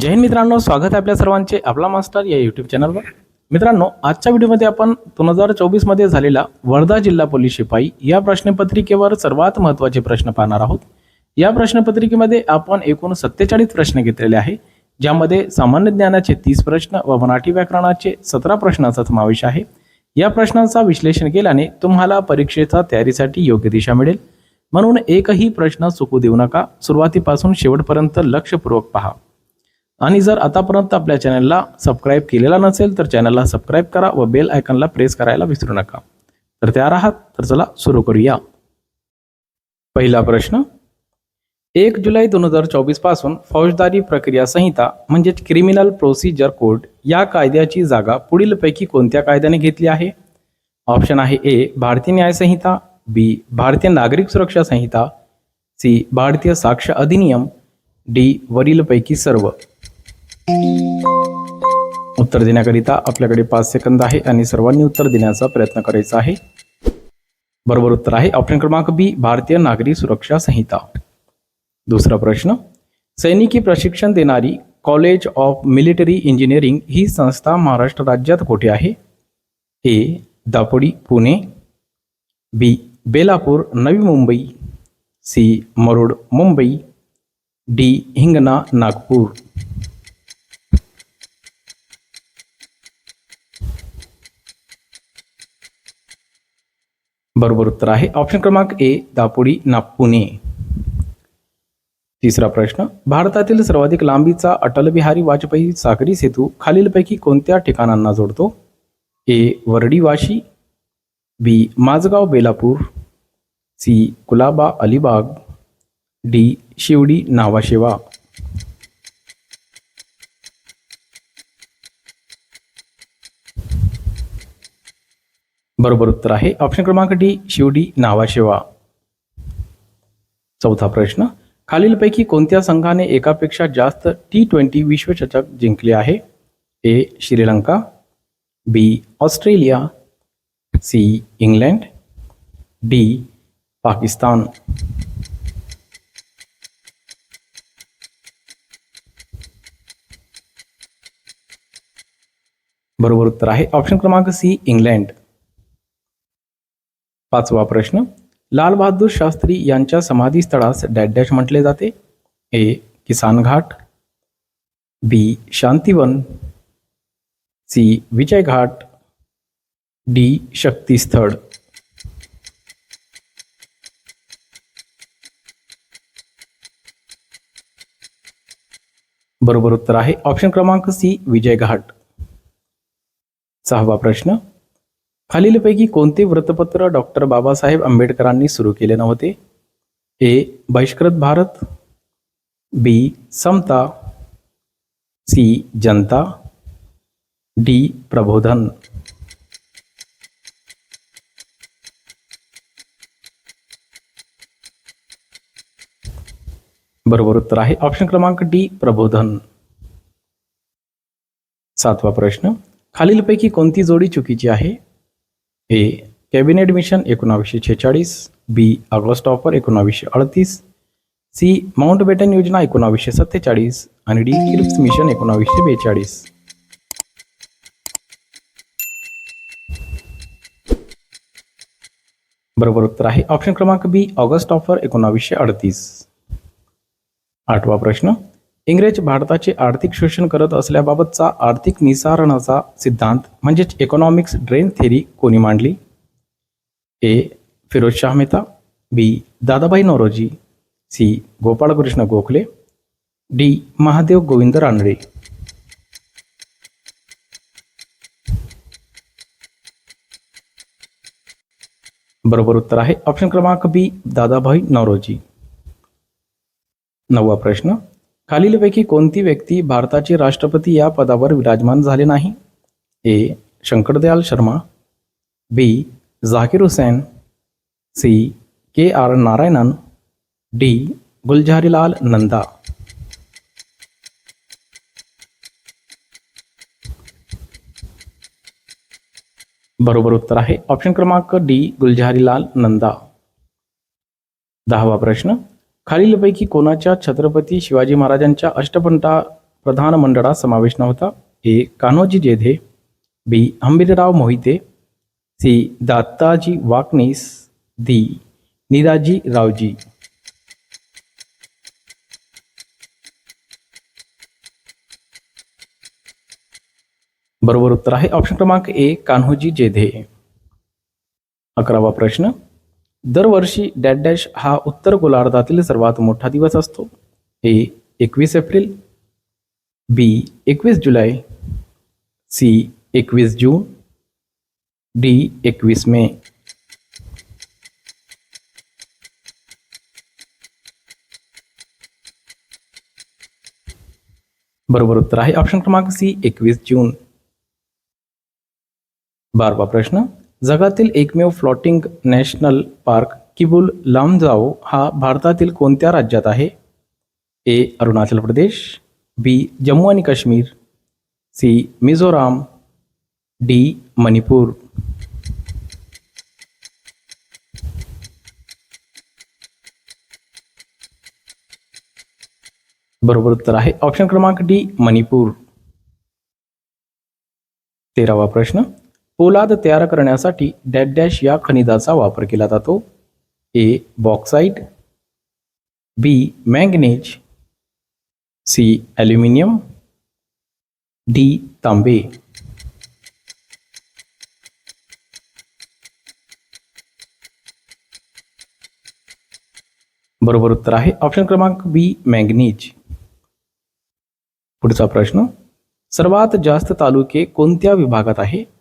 जय हिंद मित्रांनो स्वागत आहे आपल्या सर्वांचे आपला मास्टर या यूट्यूब चॅनलवर मित्रांनो आजच्या व्हिडिओमध्ये आपण दोन हजार चोवीसमध्ये झालेला वर्धा जिल्हा पोलीस शिपाई या प्रश्नपत्रिकेवर सर्वात महत्त्वाचे प्रश्न पाहणार आहोत. या प्रश्नपत्रिकेमध्ये आपण एकूण सत्तेचाळीस प्रश्न घेतलेले आहे ज्यामध्ये सामान्य ज्ञानाचे तीस प्रश्न व मराठी व्याकरणाचे सतरा प्रश्नांचा समावेश आहे. या प्रश्नांचा विश्लेषण केल्याने तुम्हाला परीक्षेचा तयारीसाठी योग्य दिशा मिळेल. म्हणून एकही प्रश्न चुकू देऊ नका. सुरुवातीपासून शेवटपर्यंत लक्षपूर्वक पहा. आणि जर आतापर्यंत आपल्या चॅनलला सबस्क्राईब केलेला नसेल तर चॅनलला सबस्क्राईब करा व बेल आयकॉनला प्रेस करायला विसरू नका. तर तयार आहात तर चला सुरू करूया. पहिला प्रश्न. एक जुलै दोन हजार चोवीसपासून फौजदारी प्रक्रिया संहिता म्हणजेच क्रिमिनल प्रोसिजर कोड या कायद्याची जागा पुढीलपैकी कोणत्या कायद्याने घेतली आहे? ऑप्शन आहे ए भारतीय न्याय संहिता बी भारतीय नागरिक सुरक्षा संहिता सी भारतीय साक्ष अधिनियम डी वरीलपैकी सर्व. उत्तर देण्याकरिता आपल्याकडे पाच सेकंद आहे आणि सर्वांनी उत्तर देण्याचा प्रयत्न करायचा आहे. बरोबर उत्तर आहे ऑप्शन क्रमांक बी भारतीय नागरी सुरक्षा संहिता. दुसरा प्रश्न सैनिकी प्रशिक्षण देणारी कॉलेज ऑफ मिलिटरी इंजिनिअरिंग ही संस्था महाराष्ट्र राज्यात कोठे आहे? ए Dapodi Pune. B Belapur Navi Mumbai. C Marod Mumbai. D Hingna Nagpur. बरोबर उत्तर आहे. ऑप्शन क्रमांक ए दापोडी नागपुणे. तिसरा प्रश्न भारतातील सर्वाधिक लांबीचा अटल बिहारी वाजपेयी सागरी सेतू खालीलपैकी कोणत्या ठिकाणांना जोडतो? A Wardiwashi. B Mazgaon Belapur. C Colaba Alibag. D Sewri Nhava Sheva. बरोबर उत्तर आहे. ऑप्शन क्रमांक डी शिवडी नावाशेवा. चौथा प्रश्न, खालीलपैकी कोणत्या संघाने एकापेक्षा जास्त टी ट्वेंटी विश्वचषक जिंकले आहे? A Sri Lanka. B Australia. C England. D Pakistan. बरोबर उत्तर आहे. ऑप्शन क्रमांक सी इंग्लंड. पाचवा प्रश्न. लालबहादूर शास्त्री यांच्या समाधीस्थळास डॅश डॅश म्हटले जाते. A Kisan Ghat. B Shantivan. C Vijay Ghat. D Shaktisthal बरोबर उत्तर आहे. ऑप्शन क्रमांक सी विजय घाट. सहावा प्रश्न. खालीलपैकी कोणते वृत्तपत्र डॉक्टर बाबासाहेब आंबेडकरांनी सुरू केले नव्हते? ए. बहिष्कृत भारत बी. समता सी. जनता डी. प्रबोधन. बरोबर उत्तर आहे. ऑप्शन क्रमांक डी प्रबोधन. सातवा प्रश्न. खालीलपैकी कोणती जोडी चुकीची आहे? ए कॅबिनेट मिशन एकोणावीसशे छेचाळीस बी ऑगस्ट ऑफर एकोणावीसशे अडतीस सी माउंट बेटन योजना एकोणावीसशे सत्तेचाळीस आणि डी क्रिप्स मिशन एकोणावीसशे बेचाळीस. बरोबर उत्तर आहे. ऑप्शन क्रमांक बी ऑगस्ट ऑफर एकोणावीसशे अडतीस. आठवा प्रश्न. इंग्रज भारताचे आर्थिक शोषण करत असल्याबाबतचा आर्थिक निसारणाचा सिद्धांत म्हणजेच इकॉनॉमिक्स ड्रेन थेरी कोणी मांडली? A. Firoz Shah Mehta B. Dadabhai Naoroji C. Gopal Krishna Gokhale D. Mahadev Govind Ranade. बरोबर उत्तर आहे. ऑप्शन क्रमांक बी. दादाभाई नौरोजी. नववा प्रश्न. खालीलपैकी कोणती व्यक्ती भारताचे राष्ट्रपती या पदावर विराजमान झाले नाही? A. Shankar Dayal Sharma. B. Zakir Hussain. C. K. R. Narayanan. D. Gulzarilal Nanda. बरोबर उत्तर आहे. ऑप्शन क्रमांक डी. गुलझारीलाल नंदा. दहावा प्रश्न. खालीलपैकी कोणाच्या छत्रपती शिवाजी महाराजांच्या अष्टपंटा प्रधान मंडळात समावेश नव्हता? A. Kanhoji Jedhe B. Hambirrao Mohite C. Dataji Waknis D Niraji Raoji. बरोबर उत्तर आहे ऑप्शन क्रमांक ए. कान्होजी जेधे. अकरावा प्रश्न. दरवर्षी डॅश डॅश हा उत्तर गोलार्धातील सर्वात मोठा दिवस असतो. ए, एकवीस एप्रिल, बी, एकवीस जुलै, सी, एकवीस जून, डी, एकवीस मे. बरोबर उत्तर आहे ऑप्शन क्रमांक सी, एकवीस जून. बारवा प्रश्न जगातील एकमेव floating national park Keibul Lamjao हा भारतातील कोणत्या राज्यात आहे? ए. अरुणाचल प्रदेश बी जम्मू आणि काश्मीर सी मिझोराम डी मणिपूर. बरोबर उत्तर आहे ऑप्शन क्रमांक डी मणिपूर. तेरावा प्रश्न. पोलाद तयार डॅश डॅश या खनिजाचा वापर केला जातो. A, bauxite. B, manganese. C, aluminium. D, तांबे. बरोबर उत्तर आहे. ऑप्शन क्रमांक बी, मॅंगनीज. पुढचा प्रश्न. सर्वात जास्त तालुके कोणत्या विभागात आहे?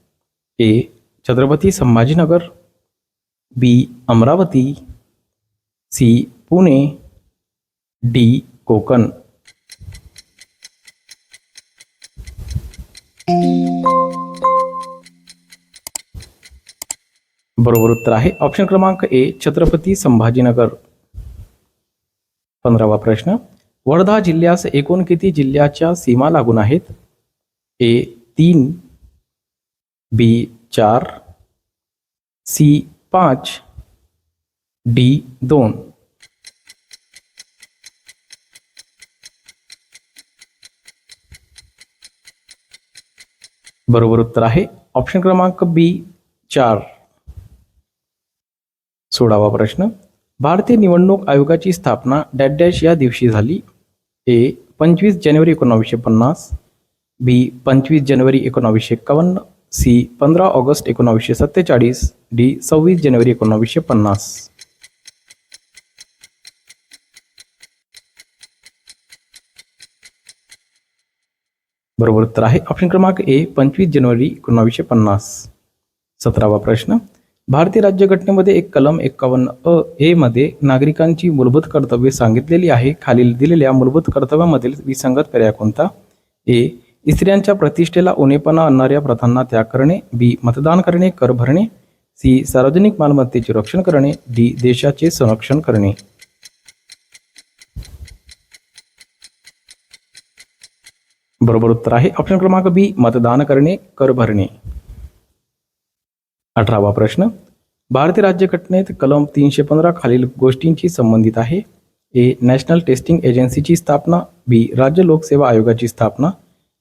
A Chhatrapati Sambhajinagar B Amravati C Pune D Konkan. बरोबर उत्तर आहे. ऑप्शन क्रमांक ए छत्रपती संभाजीनगर. पंधरावा प्रश्न. वर्धा जिल्ह्यास एकूण किती जिल्ह्याच्या सीमा लागून आहेत? ए तीन बी चार सी पाच डी दोन. बरोबर उत्तर आहे. ऑप्शन क्रमांक बी चार. सोळावा प्रश्न. भारतीय निवडणूक आयोगाची स्थापना डॅश डॅश या दिवशी झाली. ए पंचवीस जानेवारी एकोणावीसशे पन्नास. बी पंचवीस जानेवारी एकोणावीसशे एक्कावन्न सी पंधरा ऑगस्ट एकोणावीसशे सत्तेचाळीस डी सव्वीस जानेवारी एकोणावीसशे पन्नास. बरोबर उत्तर आहे ऑप्शन क्रमांक ए पंचवीस जानेवारी एकोणावीसशे पन्नास. सतरावा प्रश्न भारतीय राज्यघटनेमध्ये एक कलम एक्कावन्न अ ए मध्ये नागरिकांची मूलभूत कर्तव्ये सांगितलेली आहे खालील दिलेल्या मूलभूत कर्तव्यामधील विसंगत पर्याय कोणता? ए स्त्रियांच्या प्रतिष्ठेला उणेपणा आणणाऱ्या प्रथांना त्याग करणे बी. मतदान करणे कर भरणे सी. सार्वजनिक मालमत्तेचे रक्षण करणे डी. देशाचे संरक्षण करणे. बरोबर उत्तर आहे. ऑप्शन क्रमांक बी. मतदान करणे कर भरणे. अठरावा प्रश्न. भारतीय राज्यघटनेत कलम तीनशे पंधरा खालील गोष्टींची संबंधित आहे. ए. नॅशनल टेस्टिंग एजन्सीची स्थापना बी. राज्य लोकसेवा आयोगाची स्थापना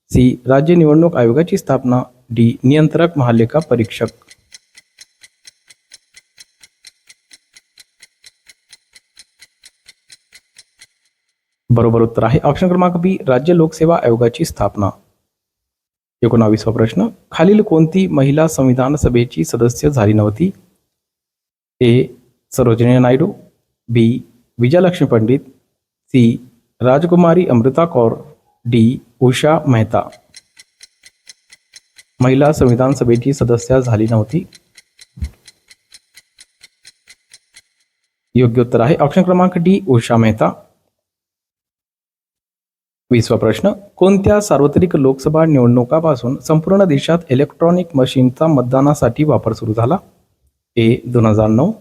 सी. राज्य निवडणूक आयोगाची स्थापना. डी. नियंत्रक महालेखा परीक्षक. बरोबर उत्तर आहे. ऑप्शन क्रमांक बी. राज्य लोकसेवा आयोगाची स्थापना. एकोणावीसवा प्रश्न. खालील कोणती महिला संविधान सभेची सदस्य झाली नव्हती? A. Sarojini Naidu. B. Vijayalakshmi Pandit. C. Rajkumari Amrita Kaur. D. Usha Mehta. महिला संविधान सभेची सदस्य झाली नव्हती. योग्य उत्तर आहे. ऑप्शन क्रमांक डी. उषा मेहता. वीसवा प्रश्न. कोणत्या सार्वत्रिक लोकसभा निवडणुकापासून संपूर्ण देशात इलेक्ट्रॉनिक मशीनचा मतदानासाठी वापर सुरू झाला? ए. दोन हजार नऊ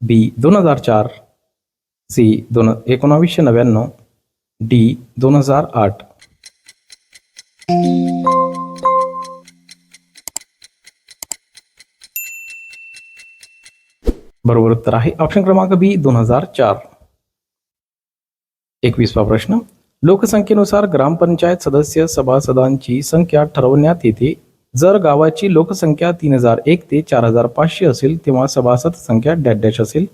बी. दोन हजार चार सी. दोन एकोणावीसशे नव्याण्णव डी दोन हजार आठ. बरोबर उत्तर आहे ऑप्शन क्रमांक बी दोन हजार चार. एकवीसवा प्रश्न. लोकसंख्येनुसार ग्रामपंचायत सदस्य सभासदांची संख्या ठरवण्यात येते. जर गावाची लोकसंख्या तीन हजार एक ते चार हजार पाचशे असेल तेव्हा सभासद संख्या डॅश डॅश असेल.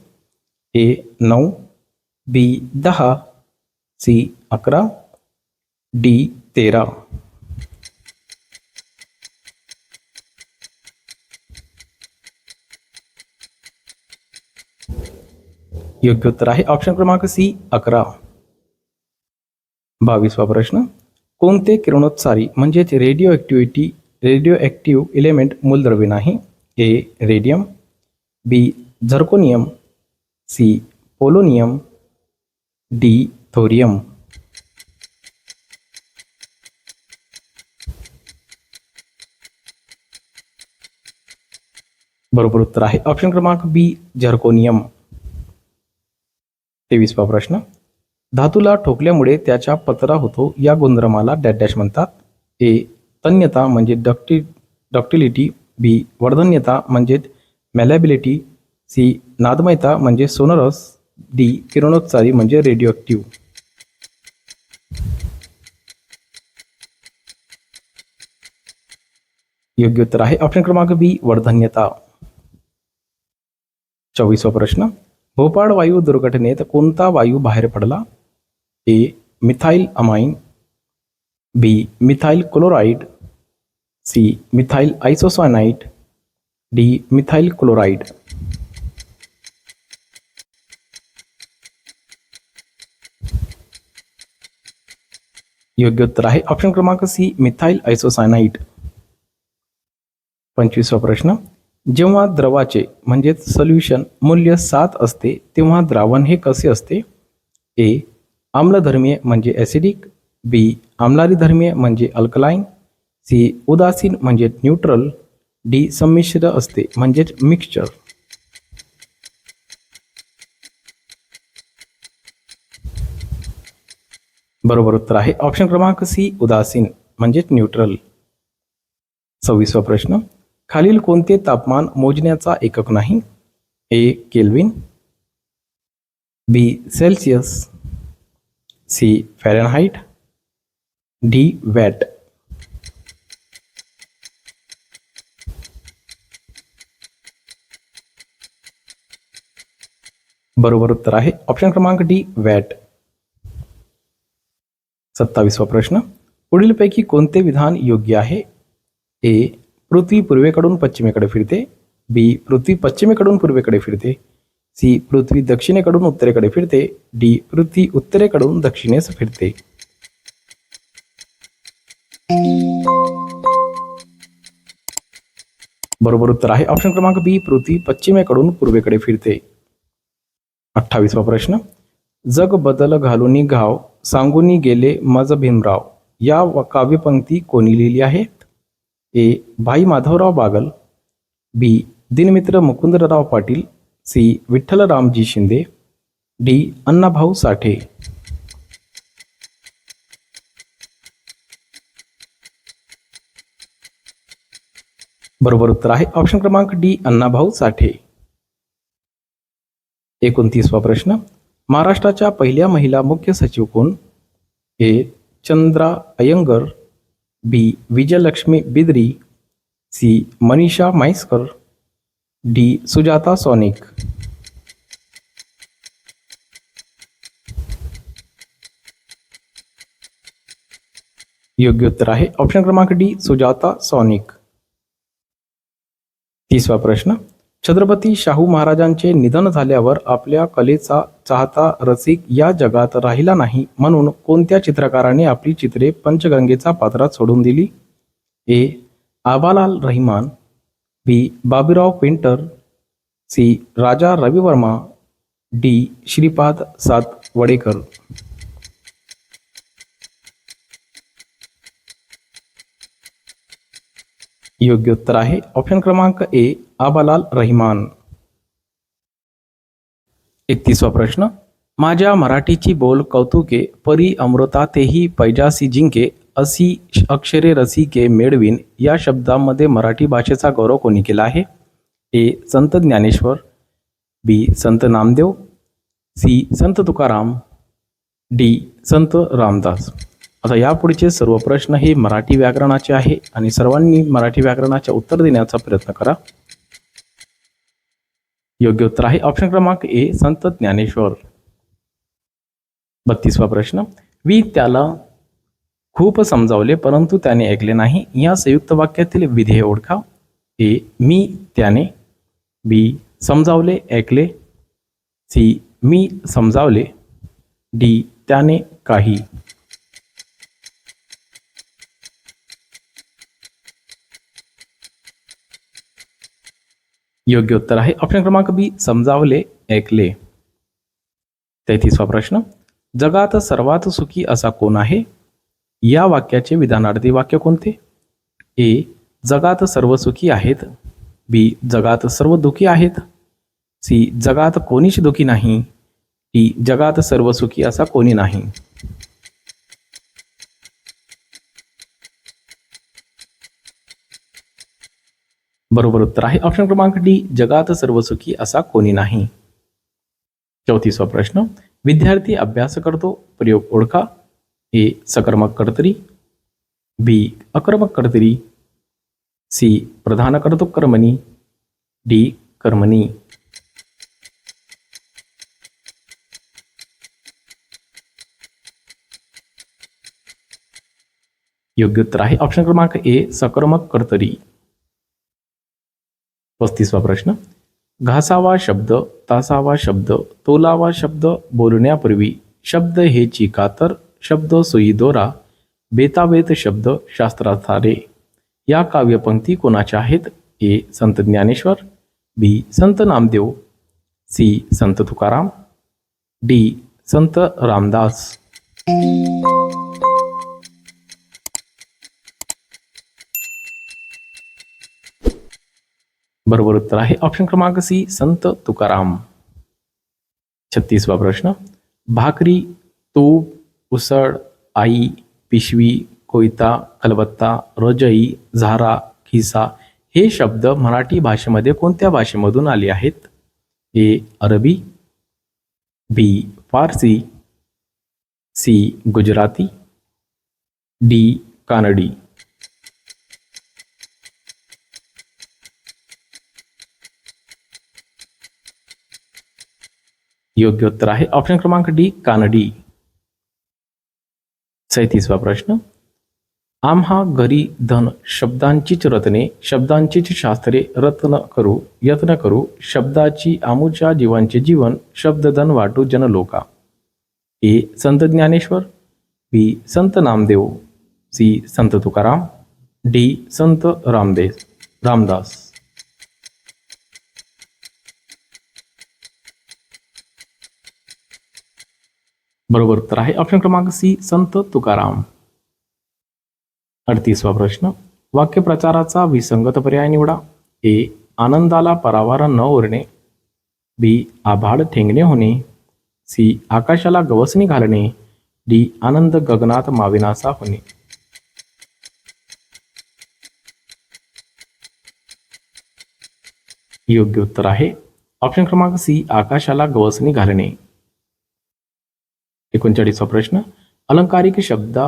ए नऊ बी दहा. सी अकरा डी तेरा. योग्य उत्तर आहे ऑप्शन क्रमांक सी अकरा. बावीसवा प्रश्न. कोणते किरणोत्सारी म्हणजेच radio activity radio active element मूलद्रव्य नाही? A radium B zirconium C polonium D thorium बरोबर उत्तर आहे ऑप्शन क्रमांक बी झर्कोनियम. तेवीसवा प्रश्न. धातूला ठोकल्यामुळे त्याच्या पत्रा होतो या गुणधर्माला डॅडॅश डॅश म्हणतात. ए तन्यता म्हणजे डक्टि डक्टिलिटी. बी वर्धन्यता म्हणजे मॅलॅबिलिटी. सी नादमयता म्हणजे सोनरस. डी किरणोत्सारी म्हणजे रेडिओ ॲक्टिव्ह योग्य उत्तर आहे ऑप्शन क्रमांक बी, वर्धन्यता। चोवीसवा प्रश्न। भोपाळ वायू दुर्घटनेत कोणता वायू बाहेर पडला? A methyl amine, B methyl chloride C methyl isocyanate D methyl chloride योग्य उत्तर आहे ऑप्शन क्रमांक सी मिथाईल आयसोसायनाईट पंचवीसवा प्रश्न. जेव्हा द्रवाचे, म्हणजेच सोल्युशन मूल्य सात असते, तेव्हा द्रावण हे कसे असते? ए. आम्लधर्मीय म्हणजे ॲसिडिक बी. आम्लारी धर्मीय म्हणजे अल्कलाईन सी. उदासीन म्हणजे न्यूट्रल डी. संमिश्र असते म्हणजेच मिक्सचर बरोबर उत्तर आहे. ऑप्शन क्रमांक सी. उदासीन म्हणजेच न्यूट्रल सव्वीसवा प्रश्न. खालील कोणते तापमान मोजण्याचा एकक नाही? A kelvin. B Celsius. C Fahrenheit. D watt. बरोबर उत्तर आहे. ऑप्शन क्रमांक डी वॅट. सत्तावीसवा प्रश्न. पुढीलपैकी कोणते विधान योग्य आहे? ए पृथ्वी पूर्वेकडून पश्चिमेकडे फिरते. बी पृथ्वी पश्चिमेकडून पूर्वेकडे फिरते. सी पृथ्वी दक्षिणेकडून उत्तरेकडे फिरते. डी पृथ्वी उत्तरेकडून दक्षिणेस फिरते. बरोबर उत्तर आहे. ऑप्शन क्रमांक बी पृथ्वी पश्चिमेकडून पूर्वेकडे फिरते. अठ्ठावीसवा प्रश्न. जग बदल घालूनी घाव सांगूनी गेले मज भीमराव. या व- काव्यपंक्ती कोणी लिहिली आहे? A Bhai Madhavrao Bagal B Dinmitra Mukundrao Patil C Vitthalramji Shinde D Annabhau Sathe. बरोबर उत्तर आहे ऑप्शन क्रमांक डी अण्णाभाऊ साठे. एकोणतीसवा प्रश्न महाराष्ट्राच्या पहिल्या महिला मुख्य सचिव कोण? A Chandra Iyengar B Vijayalakshmi Bidri, C Manisha Mhaiskar D Sujata Saunik. योग्य उत्तर आहे ऑप्शन क्रमांक डी सुजाता सोनिक. तिसवा प्रश्न छत्रपती शाहू महाराजांचे निधन झाल्यावर आपल्या कलेचा चाहता रसिक या जगात राहिला नाही म्हणून कोणत्या चित्रकाराने आपली चित्रे पंचगंगेचा पात्रात सोडून दिली? A. Abalal Rahiman B. Babirao Painter C. Raja Ravivarma D. Shripad Satavdekar. योग्य उत्तर आहे. ऑप्शन क्रमांक ए. आबालाल रहिमान. एकतीसवा प्रश्न. माझ्या मराठीची बोल कौतुके परी अमृता तेही पैजासी जिंके असी अक्षरे रसिके मेळवीन या शब्दांमध्ये मराठी भाषेचा गौरव कोणी केला आहे? ए. संत ज्ञानेश्वर बी. संत नामदेव सी. संत तुकाराम डी. संत रामदास. आता यापुढचे सर्व प्रश्न हे मराठी व्याकरणाचे आहे आणि सर्वांनी मराठी व्याकरणाचे उत्तर देण्याचा प्रयत्न करा. योग्य उत्तर आहे. ऑप्शन क्रमांक ए संत ज्ञानेश्वर. बत्तीसवा प्रश्न. मी त्याला खूप समजावले परंतु त्याने ऐकले नाही. या संयुक्त वाक्यातील विधेय ओळखा. ए मी त्याने बी समजावले ऐकले. सी मी समजावले. डी त्याने काही योग्य उत्तर आहे. ऑप्शन क्रमांक बी समजावले ऐकले. तेहतीसवा प्रश्न. जगात सर्वात सुखी असा कोण आहे? या वाक्याचे विधानार्थी वाक्य कोणते? ए जगात सर्व सुखी आहेत. बी जगात सर्व दुखी आहेत. सी जगात कोणीच दुखी नाही. डी जगात सर्व सुखी असा कोणी नाही. बरोबर उत्तर आहे. ऑप्शन क्रमांक डी जगात सर्व सुखी असा कोणी नाही. चौतीसवा प्रश्न, विद्यार्थी अभ्यास करतो, प्रयोग ओळखा. ए, सकर्मक कर्तरी. बी, अकर्मक कर्तरी. सी, प्रधान करतो कर्मणी. डी कर्मणी. योग्य उत्तर आहे. ऑप्शन क्रमांक ए सकर्मक कर्तरी. पस्तीसवा प्रश्न. घासावा शब्द तासावा शब्द तोलावा शब्द बोलण्यापूर्वी शब्द हे चिकातर शब्द सुई दोरा बेतावेत शब्द शास्त्राधारे या काव्यपंक्ती कोणाच्या आहेत? ए. संत ज्ञानेश्वर बी. संत नामदेव सी. संत तुकाराम डी. संत रामदास. बरोबर उत्तर आहे. ऑप्शन क्रमांक सी संत तुकाराम. छत्तीसवा प्रश्न. भाकरी, तूप, उसळ, आई, पिशवी, कोयता, कलबत्ता, रजई, झारा, खिसा हे शब्द मराठी भाषेमध्ये कोणत्या भाषेमधून आले आहेत? A, Arabi, B, Farsi, C, Gujarati, D, Kanadi. योग्य उत्तर आहे. ऑप्शन क्रमांक डी कानडी. सैतीसवा प्रश्न. आम्हा घरी धन शब्दांचीच रत्ने, शब्दांचीच शास्त्रे रत्न करू, यत्न करू, शब्दाची आमुच्या जीवांचे जीवन शब्दधन वाटू जनलोका. ए, संत ज्ञानेश्वर. बी, संत नामदेव. सी, संत तुकाराम. डी, संत रामदेव रामदास. बरोबर उत्तर आहे. ऑप्शन क्रमांक सी संत तुकाराम. अडतीसवा प्रश्न. वाक्यप्रचाराचा विसंगत पर्याय निवडा. ए आनंदाला परावार न ओरणे बी आभाळ ठेंगणे होणे. सी आकाशाला गवसणी घालणे. डी आनंद गगनात माविनासा होणे. योग्य उत्तर आहे. ऑप्शन क्रमांक सी आकाशाला गवसणी घालणे. एकोणचाळीसवा प्रश्न अलंकारिक शब्द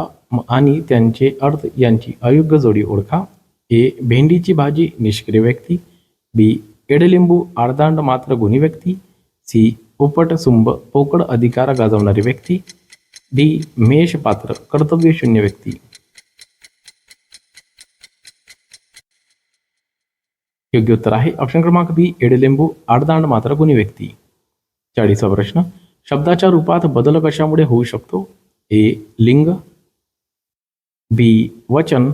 आणि त्यांचे अर्थ यांची अयोग्य जोडी ओळखा. ए भेंडीची भाजी निष्क्रिय व्यक्ती. बी एडलिंबू आडदांड मात्र गुणी व्यक्ती. सी उपट सुंब पोकळ अधिकार गाजवणारी व्यक्ती. डी मेष पात्र कर्तव्यशून्य व्यक्ती. योग्य उत्तर आहे. ऑप्शन क्रमांक बी एडलिंबू आडदांड मात्र गुणी व्यक्ती. चाळीसवा प्रश्न शब्दाच्या रूपात बदल कशामुळे होऊ शकतो? ए लिंग. बी वचन.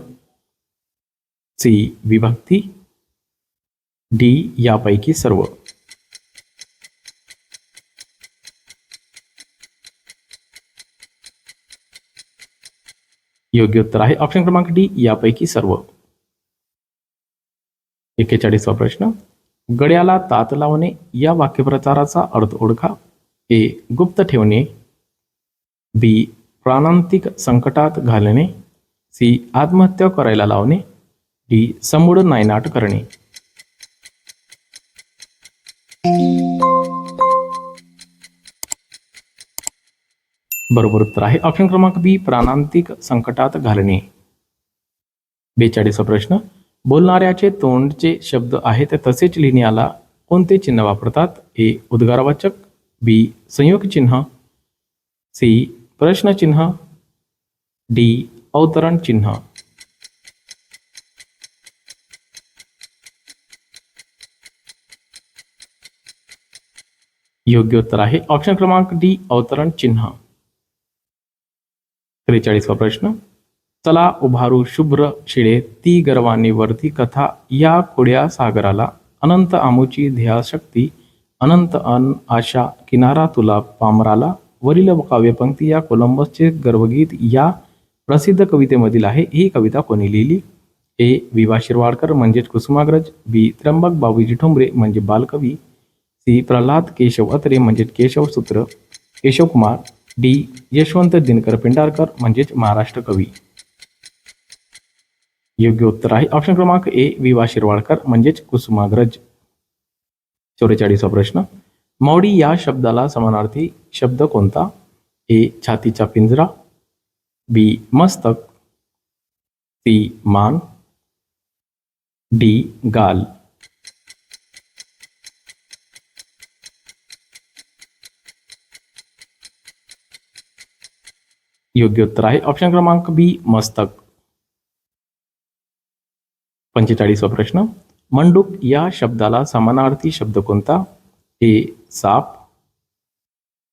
सी विभक्ती. डी यापैकी सर्व. योग्य उत्तर आहे ऑप्शन क्रमांक डी यापैकी सर्व. एक्केचाळीसवा प्रश्न. गड्याला तात लावणे या वाक्यप्रचाराचा अर्थ ओळखा. ए गुप्त ठेवणे बी प्राणांतिक संकटात घालणे सी आत्महत्या करायला लावणे डी समूळ नायनाट करणे. बरोबर उत्तर आहे. ऑप्शन क्रमांक बी प्राणांतिक संकटात घालणे. बेचाळीसा प्रश्न. बोलणाऱ्याचे तोंडचे शब्द आहेत तसेच लिहिण्याला कोणते चिन्ह वापरतात? ए उद्गारवाचक बी संयोग चिन्ह सी प्रश्नचिन्ह डी अवतरण चिन्ह. योग्य उत्तर आहे ऑप्शन क्रमांक डी अवतरण चिन्ह. त्रेचाळीसवा प्रश्न. चला उभारू शुभ्र शिळे ती गर्वाने वरती कथा या खोड्या सागराला अनंत आमुची ध्येयाशक्ती अनंत अन आशा किनारा तुला पामराला वरील काव्यपंक्ती या कोलंबसचे गर्भगीत या प्रसिद्ध कवितेमधील आहे. ही कविता कोणी लिहिली? ए. विवा शिरवाडकर म्हणजेच कुसुमाग्रज बी. त्र्यंबक बाबूजी ठोंबरे म्हणजे बालकवी सी. प्रल्हाद केशव अत्रे म्हणजेच केशवसूत्र केशवकुमार डी. यशवंत दिनकर पेंढारकर म्हणजेच महाराष्ट्र कवी. योग्य उत्तर आहे. ऑप्शन क्रमांक ए. विवा शिरवाडकर म्हणजेच कुसुमाग्रज. चौवेचाळीसा प्रश्न. मौडी या शब्दाला समानार्थी शब्द कोणता? ए छातीचा पिंजरा बी मस्तक सी मान डी गाल. योग्य उत्तर आहे. ऑप्शन क्रमांक बी मस्तक. पंचेचाळीसवा प्रश्न. मंडूक या शब्दाला समानार्थी शब्द कोणता? ए, साप,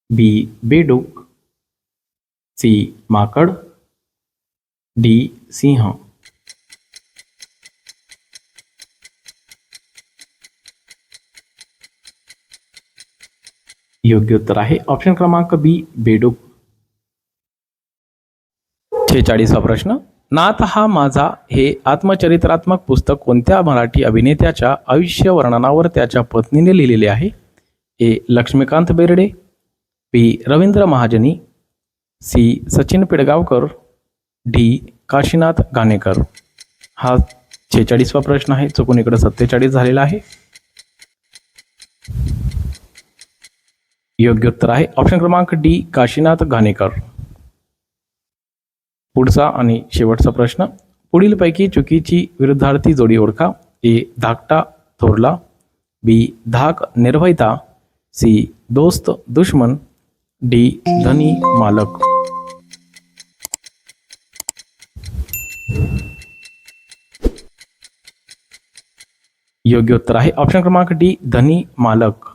बी, बेडूक, सी, माकड, डी, सिंह। योग्य उत्तर आहे ऑप्शन क्रमांक बी, बेडूक. छेचाळीसवा प्रश्न. नाथ हा माझा हे आत्मचरित्रात्मक पुस्तक कोणत्या मराठी अभिनेत्याच्या आयुष्य वर्णनावर त्याच्या पत्नीने लिहिलेले आहे? A. Laxmikant Berde B Ravindra Mahajani C. Sachin Pilgaonkar D. Kashinath Ghanekar हा छेचाळीसवा प्रश्न आहे चुकून इकडे सत्तेचाळीस झालेला आहे. योग्य उत्तर आहे ऑप्शन क्रमांक डी. काशीनाथ घाणेकर पुढचा आणि शेवटचा प्रश्न. पुढीलपैकी चुकीची विरुद्धार्थी जोडी ओळखा. ए. धाकटा थोरला. बी. धाक निर्भयता. सी. दोस्त दुश्मन. डी. धनी मालक. योग्य उत्तर आहे. ऑप्शन क्रमांक डी. धनी मालक.